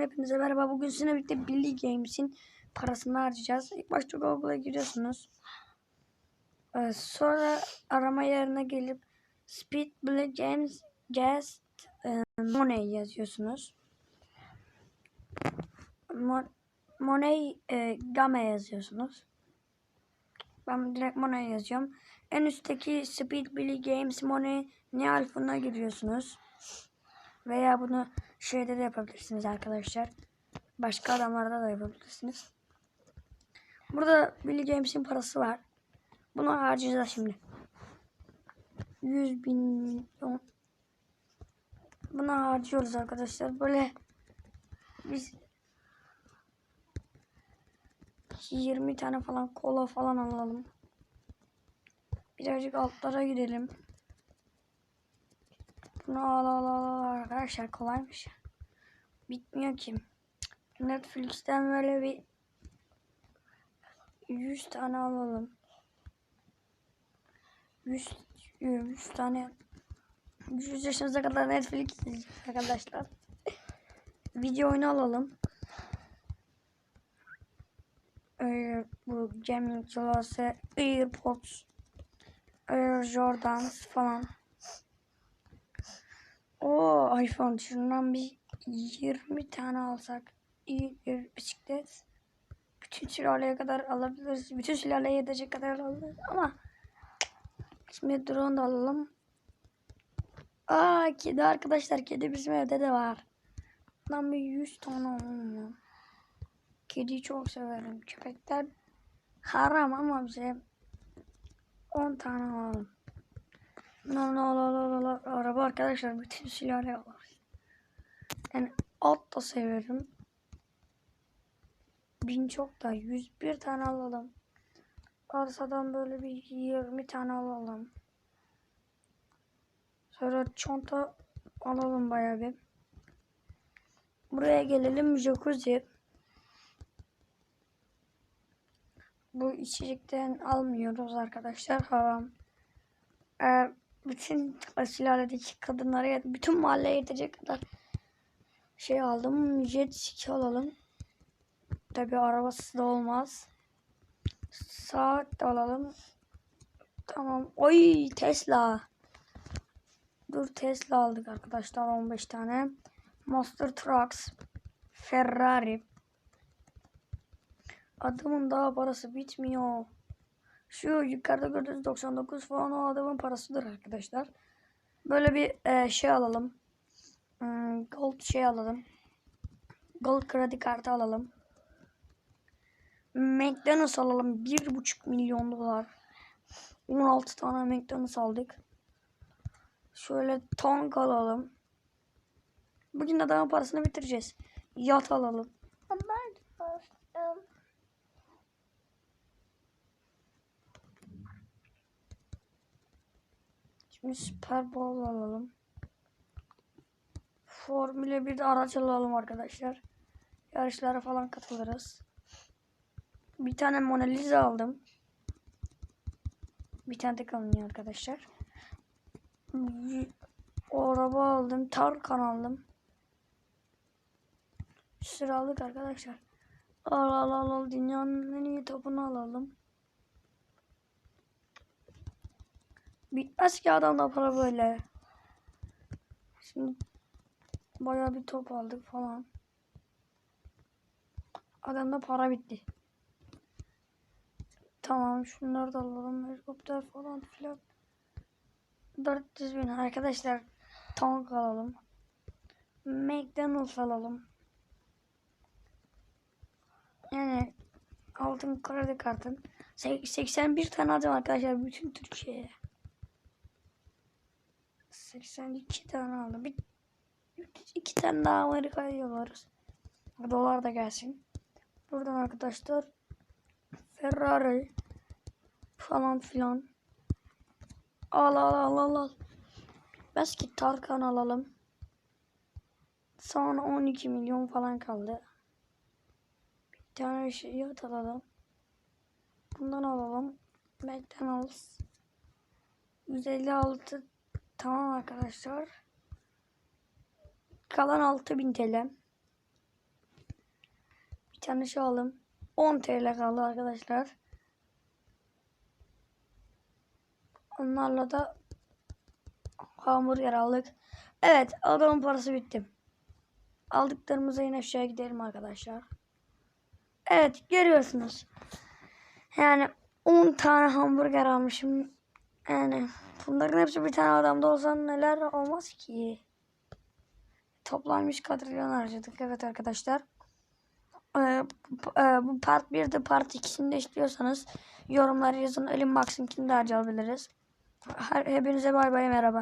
hepinize merhaba. Bugün sizinle birlikte Billy Games'in parasını harcayacağız. İlk başta Google'a giriyorsunuz. Ee, sonra arama yerine gelip Speed Billy Games Just e, Money yazıyorsunuz. Mo Money e, Game yazıyorsunuz. Ben direkt Money yazıyorum. En üstteki Speed Billy Games Money ne alfına giriyorsunuz. Veya bunu şeyde de yapabilirsiniz arkadaşlar. Başka adamlarda da yapabilirsiniz. Burada Billy James'in parası var. Bunu harcayacağız şimdi. 100 bin milyon. Bunu harcıyoruz arkadaşlar. Böyle biz 20 tane falan kola falan alalım. Birazcık altlara gidelim. Al arkadaşlar kolaymış. Bitmiyor ki. Netflix'ten böyle bir 100 tane alalım. 100, 100 tane 100 yaşınıza kadar Netflix arkadaşlar. Video oyunu alalım. Ee, bu gaming cihazı, AirPods, Air Jordans falan. O iPhone şundan bir 20 tane alsak iyi bir bisiklet. Bütün sülaleye kadar alabiliriz. Bütün sülaleye yetecek kadar alabiliriz ama şimdi drone da alalım. Aa kedi arkadaşlar kedi bizim evde de var. Lan bir 100 tane alalım. Kediyi çok severim. Köpekler haram ama bize 10 tane alalım. No no no no no araba arkadaşlar bütün sülale alır. Yani alt da severim. Bin çok da 101 tane alalım. Arsadan böyle bir 20 tane alalım. Sonra çanta alalım bayağı bir. Buraya gelelim jacuzzi. Bu içecekten almıyoruz arkadaşlar. Haram. Bütün sülaledeki kadınlara bütün mahalleye yetecek kadar şey aldım. Jet ski alalım. Tabi arabası da olmaz. Saat de alalım. Tamam. Oy Tesla. Dur Tesla aldık arkadaşlar 15 tane. Monster Trucks. Ferrari. Adamın daha parası bitmiyor. Şu yukarıda gördüğünüz 99 falan o adamın parasıdır arkadaşlar. Böyle bir e, şey alalım. Hmm, gold şey alalım. Gold kredi kartı alalım. McDonald's alalım. 1,5 milyon dolar. 16 tane McDonald's aldık. Şöyle tank alalım. Bugün adamın parasını bitireceğiz. Yat alalım. Şimdi Super Bowl alalım. Formula 1'de araç alalım arkadaşlar. Yarışlara falan katılırız. Bir tane Mona Lisa aldım. Bir tane tek alınıyor arkadaşlar. O araba aldım. Tarkan aldım. Sıra aldık arkadaşlar. Al al al al. Dünyanın en iyi topunu alalım. Bitmez ki adamda para böyle. Şimdi bayağı bir top aldık falan. Adamda para bitti. Tamam şunları da alalım. Helikopter falan filan. 400 bin arkadaşlar. Tank alalım. McDonald's alalım. Yani altın kredi kartın 81 tane alacağım arkadaşlar bütün Türkiye'ye. 82 tane aldım. Bir, iki tane daha Amerika'ya yollarız. Dolar da gelsin. Buradan arkadaşlar Ferrari falan filan. Al al al al al. Basket Tarkan alalım. Sonra 12 milyon falan kaldı. Bir tane şey yat alalım. Bundan alalım. McDonald's. 156 Tamam arkadaşlar. Kalan 6000 TL. Bir tane şey aldım. 10 TL kaldı arkadaşlar. Onlarla da hamburger aldık. Evet adamın parası bitti. Aldıklarımıza yine aşağıya gidelim arkadaşlar. Evet görüyorsunuz. Yani 10 tane hamburger almışım. Yani bunların hepsi bir tane adamda olsa neler olmaz ki. Toplam 100 kadrilyon harcadık. Evet arkadaşlar. Ee, bu- e, part 1'de part 2'sini de istiyorsanız yorumlara yazın. Elim Max'inkini de harcayabiliriz. Her, hepinize bay bay merhaba.